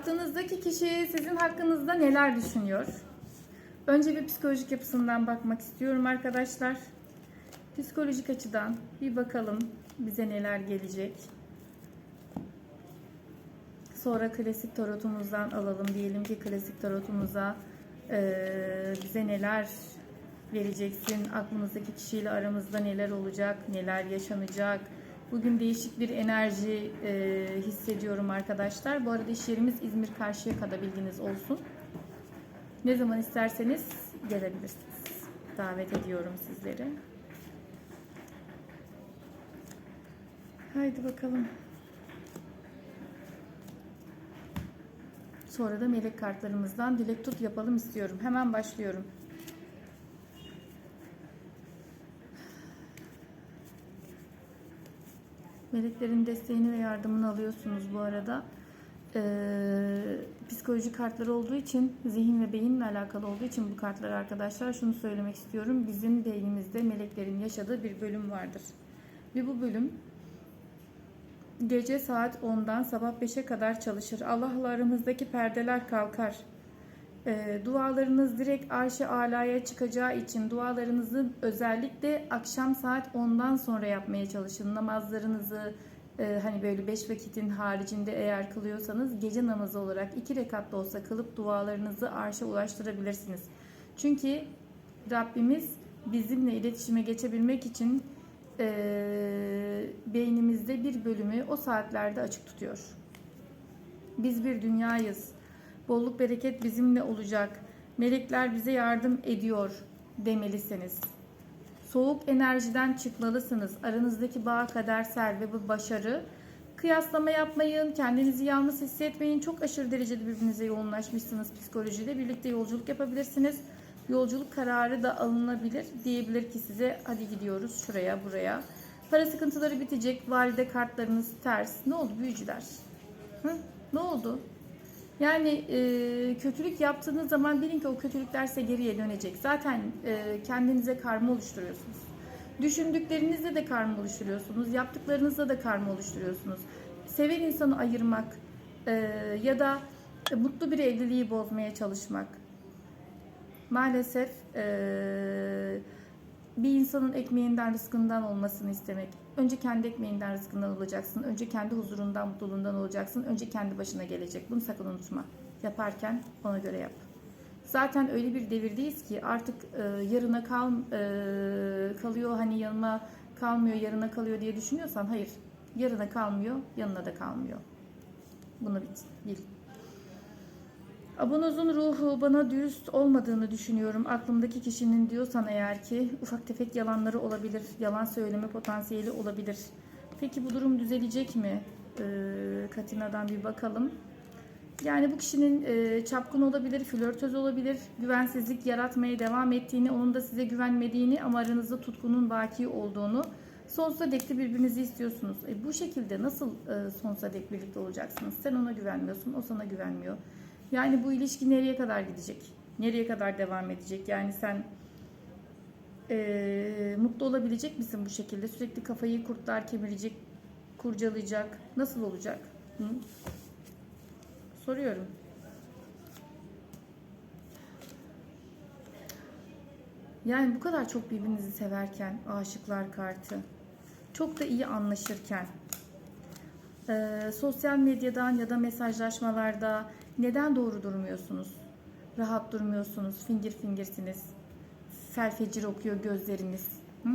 Aklınızdaki kişi sizin hakkınızda neler düşünüyor? Önce bir psikolojik yapısından bakmak istiyorum arkadaşlar. Psikolojik açıdan bir bakalım bize neler gelecek. Sonra klasik tarotumuzdan alalım. Diyelim ki klasik tarotumuza eee, bize neler vereceksin? Aklımızdaki kişiyle aramızda neler olacak? Neler yaşanacak? Bugün değişik bir enerji eee, hissediyorum arkadaşlar. Bu arada iş yerimiz İzmir Karşıyaka'da bilginiz olsun. Ne zaman isterseniz gelebilirsiniz. Davet ediyorum sizleri. Haydi bakalım. Sonra da melek kartlarımızdan dilek tut yapalım istiyorum. Hemen başlıyorum. Meleklerin desteğini ve yardımını alıyorsunuz bu arada. Ee, psikoloji kartları olduğu için, zihin ve beyinle alakalı olduğu için bu kartlar arkadaşlar şunu söylemek istiyorum. Bizim beynimizde meleklerin yaşadığı bir bölüm vardır. Ve bu bölüm gece saat 10'dan sabah 5'e kadar çalışır. Allah'la aramızdaki perdeler kalkar. E, dualarınız direkt arş-ı alaya çıkacağı için dualarınızı özellikle akşam saat 10'dan sonra yapmaya çalışın. Namazlarınızı e, hani böyle 5 vakitin haricinde eğer kılıyorsanız gece namazı olarak 2 rekat da olsa kılıp dualarınızı arşa ulaştırabilirsiniz. Çünkü Rabbimiz bizimle iletişime geçebilmek için e, beynimizde bir bölümü o saatlerde açık tutuyor. Biz bir dünyayız. Bolluk bereket bizimle olacak. Melekler bize yardım ediyor demelisiniz. Soğuk enerjiden çıkmalısınız. Aranızdaki bağ kadersel ve bu başarı. Kıyaslama yapmayın, kendinizi yalnız hissetmeyin. Çok aşırı derecede birbirinize yoğunlaşmışsınız psikolojide. Birlikte yolculuk yapabilirsiniz. Yolculuk kararı da alınabilir. Diyebilir ki size hadi gidiyoruz şuraya buraya. Para sıkıntıları bitecek. Valide kartlarınız ters. Ne oldu büyücüler? Hı? Ne oldu? Yani e, kötülük yaptığınız zaman bilin ki o kötülükler size geriye dönecek. Zaten e, kendinize karma oluşturuyorsunuz. Düşündüklerinizde de karma oluşturuyorsunuz. Yaptıklarınızda da karma oluşturuyorsunuz. Seven insanı ayırmak e, ya da mutlu bir evliliği bozmaya çalışmak. Maalesef e, bir insanın ekmeğinden, rızkından olmasını istemek. Önce kendi ekmeğinden, rızkından olacaksın. Önce kendi huzurundan, mutluluğundan olacaksın. Önce kendi başına gelecek. Bunu sakın unutma. Yaparken ona göre yap. Zaten öyle bir devirdeyiz ki artık e, yarına kal e, kalıyor hani yanıma kalmıyor, yarına kalıyor diye düşünüyorsan hayır. Yarına kalmıyor, yanına da kalmıyor. Bunu bil. Abonozun ruhu bana dürüst olmadığını düşünüyorum. Aklımdaki kişinin diyorsan eğer ki ufak tefek yalanları olabilir. Yalan söyleme potansiyeli olabilir. Peki bu durum düzelecek mi? Ee, Katina'dan bir bakalım. Yani bu kişinin e, çapkın olabilir, flörtöz olabilir, güvensizlik yaratmaya devam ettiğini, onun da size güvenmediğini ama aranızda tutkunun baki olduğunu, sonsuza dek de birbirinizi istiyorsunuz. E, bu şekilde nasıl e, sonsuza dek birlikte olacaksınız? Sen ona güvenmiyorsun, o sana güvenmiyor. Yani bu ilişki nereye kadar gidecek? Nereye kadar devam edecek? Yani sen e, mutlu olabilecek misin bu şekilde? Sürekli kafayı kurtlar kemirecek, kurcalayacak. Nasıl olacak? Hı? Soruyorum. Yani bu kadar çok birbirinizi severken, aşıklar kartı, çok da iyi anlaşırken, e, sosyal medyadan ya da mesajlaşmalarda neden doğru durmuyorsunuz? Rahat durmuyorsunuz, fingir fingirsiniz. Felfecir okuyor gözleriniz. Hı?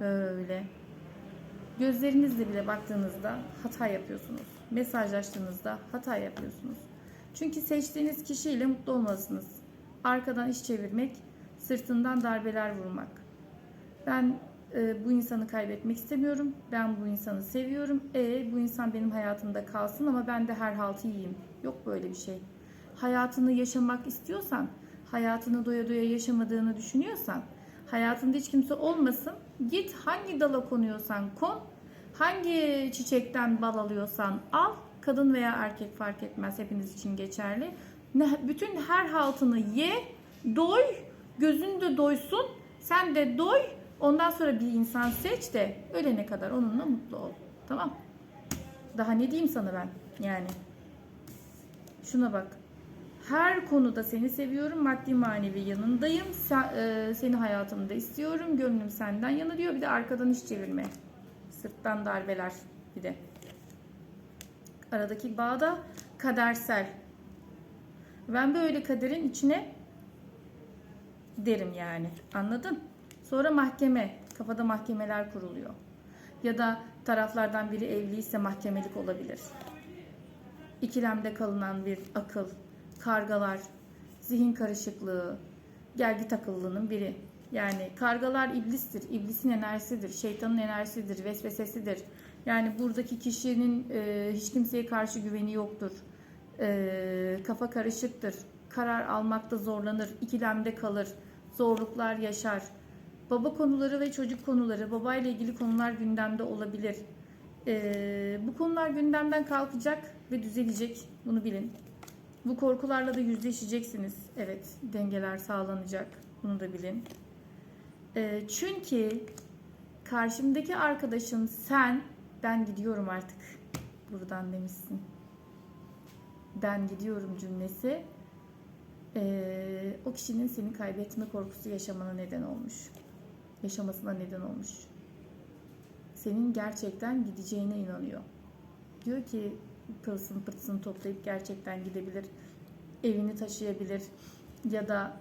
Böyle. Gözlerinizle bile baktığınızda hata yapıyorsunuz. Mesajlaştığınızda hata yapıyorsunuz. Çünkü seçtiğiniz kişiyle mutlu olmalısınız. Arkadan iş çevirmek, sırtından darbeler vurmak. Ben e, bu insanı kaybetmek istemiyorum. Ben bu insanı seviyorum. E bu insan benim hayatımda kalsın ama ben de her haltı yiyeyim. Yok böyle bir şey. Hayatını yaşamak istiyorsan, hayatını doya doya yaşamadığını düşünüyorsan, hayatında hiç kimse olmasın. Git hangi dala konuyorsan kon, hangi çiçekten bal alıyorsan al. Kadın veya erkek fark etmez hepiniz için geçerli. Bütün her haltını ye, doy, gözün de doysun, sen de doy. Ondan sonra bir insan seç de ölene kadar onunla mutlu ol. Tamam. Daha ne diyeyim sana ben yani. Şuna bak. Her konuda seni seviyorum. Maddi manevi yanındayım. Sen, e, seni hayatımda istiyorum. Gönlüm senden yana diyor. Bir de arkadan iş çevirme. Sırttan darbeler bir de. Aradaki bağ da kadersel. Ben böyle kaderin içine derim yani. Anladın? Sonra mahkeme. Kafada mahkemeler kuruluyor. Ya da taraflardan biri evliyse mahkemelik olabilir. İkilemde kalınan bir akıl, kargalar, zihin karışıklığı, gelgi takıllığının biri. Yani kargalar iblistir, iblisin enerjisidir, şeytanın enerjisidir, vesvesesidir. Yani buradaki kişinin e, hiç kimseye karşı güveni yoktur. E, kafa karışıktır, karar almakta zorlanır, ikilemde kalır, zorluklar yaşar. Baba konuları ve çocuk konuları, babayla ilgili konular gündemde olabilir. Ee, bu konular gündemden kalkacak ve düzelecek. Bunu bilin. Bu korkularla da yüzleşeceksiniz. Evet, dengeler sağlanacak. Bunu da bilin. Ee, çünkü karşımdaki arkadaşın sen, ben gidiyorum artık buradan demişsin. Ben gidiyorum cümlesi. ee, o kişinin seni kaybetme korkusu yaşamana neden olmuş. Yaşamasına neden olmuş senin gerçekten gideceğine inanıyor. Diyor ki pılsın pırtsın toplayıp gerçekten gidebilir. Evini taşıyabilir ya da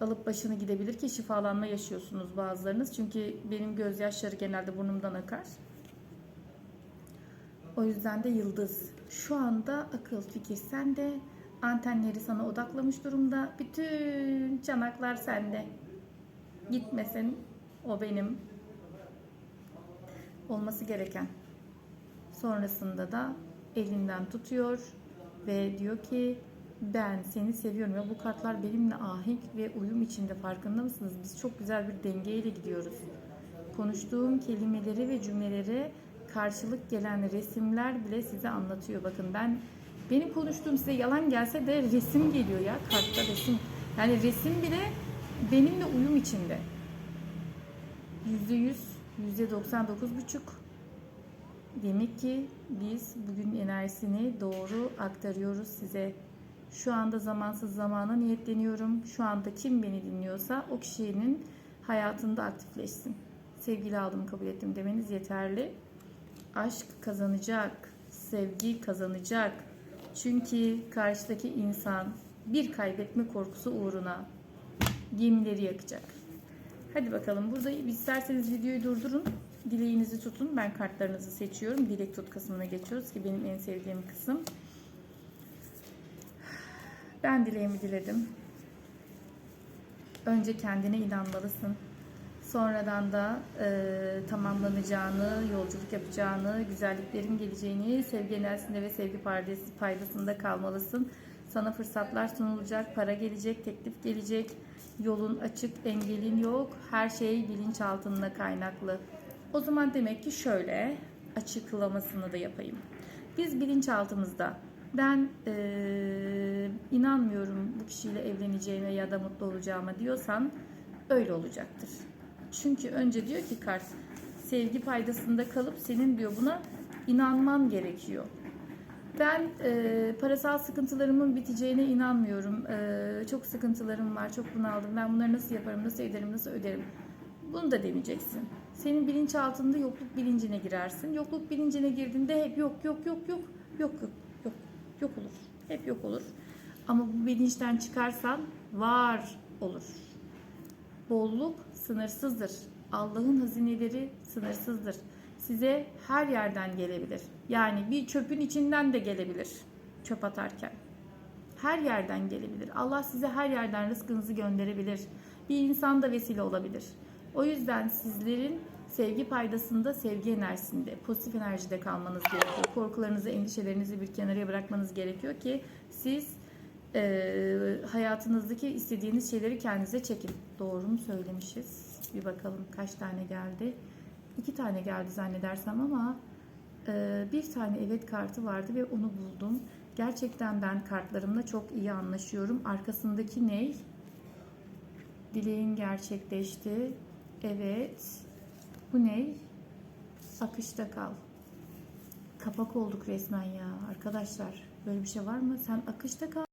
alıp başını gidebilir ki şifalanma yaşıyorsunuz bazılarınız. Çünkü benim gözyaşları genelde burnumdan akar. O yüzden de yıldız. Şu anda akıl fikir sende. Antenleri sana odaklamış durumda. Bütün çanaklar sende. Gitmesin. O benim olması gereken. Sonrasında da elinden tutuyor ve diyor ki ben seni seviyorum ve bu kartlar benimle ahenk ve uyum içinde farkında mısınız? Biz çok güzel bir dengeyle gidiyoruz. Konuştuğum kelimeleri ve cümleleri karşılık gelen resimler bile size anlatıyor. Bakın ben benim konuştuğum size yalan gelse de resim geliyor ya kartta resim. Yani resim bile benimle uyum içinde. Yüzde yüz %99,5 Demek ki biz bugün enerjisini doğru aktarıyoruz size. Şu anda zamansız zamana niyetleniyorum. Şu anda kim beni dinliyorsa o kişinin hayatında aktifleşsin. Sevgili aldım kabul ettim demeniz yeterli. Aşk kazanacak, sevgi kazanacak. Çünkü karşıdaki insan bir kaybetme korkusu uğruna gemileri yakacak. Hadi bakalım. Burada isterseniz videoyu durdurun. Dileğinizi tutun. Ben kartlarınızı seçiyorum. Dilek tut kısmına geçiyoruz ki benim en sevdiğim kısım. Ben dileğimi diledim. Önce kendine inanmalısın. Sonradan da e, tamamlanacağını, yolculuk yapacağını, güzelliklerin geleceğini, sevgi enerjisinde ve sevgi paydasında kalmalısın. Sana fırsatlar sunulacak, para gelecek, teklif gelecek Yolun açık, engelin yok. Her şey bilinçaltında kaynaklı. O zaman demek ki şöyle açıklamasını da yapayım. Biz bilinçaltımızda ben e, inanmıyorum bu kişiyle evleneceğime ya da mutlu olacağıma diyorsan öyle olacaktır. Çünkü önce diyor ki kart sevgi paydasında kalıp senin diyor buna inanman gerekiyor. Ben e, parasal sıkıntılarımın biteceğine inanmıyorum. E, çok sıkıntılarım var, çok bunaldım. Ben bunları nasıl yaparım, nasıl ederim, nasıl öderim? Bunu da deneyeceksin. Senin bilinçaltında yokluk bilincine girersin. Yokluk bilincine girdiğinde hep yok, yok, yok, yok, yok, yok, yok, yok olur. Hep yok olur. Ama bu bilinçten çıkarsan var olur. Bolluk sınırsızdır. Allah'ın hazineleri sınırsızdır size her yerden gelebilir. Yani bir çöpün içinden de gelebilir çöp atarken. Her yerden gelebilir. Allah size her yerden rızkınızı gönderebilir. Bir insan da vesile olabilir. O yüzden sizlerin sevgi paydasında, sevgi enerjisinde, pozitif enerjide kalmanız gerekiyor. Korkularınızı, endişelerinizi bir kenara bırakmanız gerekiyor ki siz e, hayatınızdaki istediğiniz şeyleri kendinize çekin. Doğru mu söylemişiz? Bir bakalım kaç tane geldi iki tane geldi zannedersem ama e, bir tane evet kartı vardı ve onu buldum. Gerçekten ben kartlarımla çok iyi anlaşıyorum. Arkasındaki ney? Dileğin gerçekleşti. Evet. Bu ney? Akışta kal. Kapak olduk resmen ya arkadaşlar. Böyle bir şey var mı? Sen akışta kal.